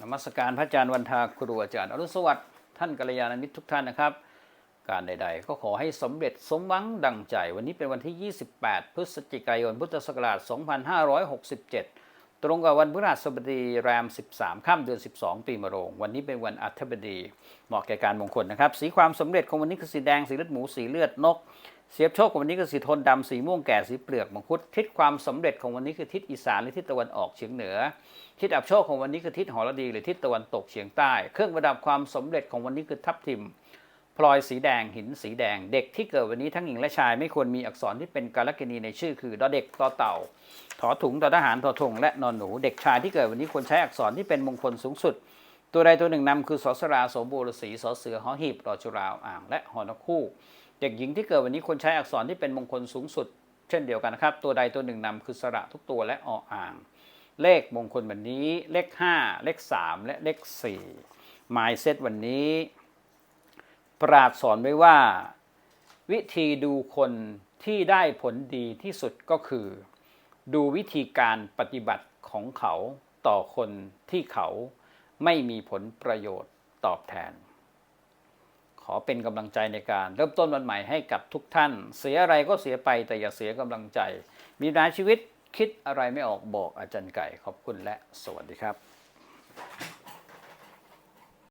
นมัสการพระอาจารย์วันทาครูอาจารย์อรุณสวัสดิ์ท่านกัลยาณมิตรทุกท่านนะครับ การใด ๆ ก็ขอให้สมเร็จสมหวังดังใจ วันนี้เป็นวันที่ 28 พฤศจิกายนพุทธศักราช 2567 ตรงกับวันพฤหัสบดีแรม 13 ค่ำเดือน 12 ปีมะโรง วันนี้เป็นวันอัฐบดี เหมาะแก่การมงคลนะครับ สีความสำเร็จของวันนี้คือสีแดง สีเลือดหมู สีเลือดนก เสียบโชคของวันนี้คือสีโทนดำสีม่วงแก่ สีเปลือกมังคุด ทิศความสำเร็จของวันนี้คือทิศอีสานหรือทิศตะวันออกเฉียงเหนือ ทิศอับโชคของวันนี้คือทิศหอระดีหรือทิศตะวันตกเฉียงใต้ เครื่องประดับความสำเร็จของวันนี้คือทับทิม พลอยสีแดงหินสีแดง เด็กที่เกิดวันนี้ทั้งหญิงและชาย ไม่ควรมีอักษรที่เป็นกาลกินีในชื่อ คือดอเด็กตอเต่าถอถุงตอทหารทอทงและนอนหนูเด็กชายที่เกิดวันนี้ควรใช้อักษรที่เป็นมงคลสูงสุด ตัวใดตัวหนึ่งนำคือสอสราโสมบูรสีสอเสือหอหีบรอจุราวอ่างและหอนกคู่ เด็กหญิงที่เกิดวันนี้ควรใช้อักษรที่เป็นมงคลสูงสุด เช่นเดียวกันนะครับ ตัวใดตัวหนึ่งนำคือสระทุกตัวและออ่าง เลขมงคลวันนี้ เลข 5 เลข 3 และเลข4หมายเซตวันนี้ ปราดสอนไว้ว่า วิธีดูคนที่ได้ผลดีที่สุดก็คือ ดูวิธีการปฏิบัติของเขาต่อคนที่เขาไม่มีผลประโยชน์ตอบแทน ขอเป็นกำลังใจในการเริ่มต้นวันใหม่ให้กับทุกท่าน เสียอะไรก็เสียไปแต่อย่าเสียกำลังใจ มีนาชีวิตคิดอะไรไม่ออกบอกอาจารย์ไก่ขอบคุณและสวัสดีครับ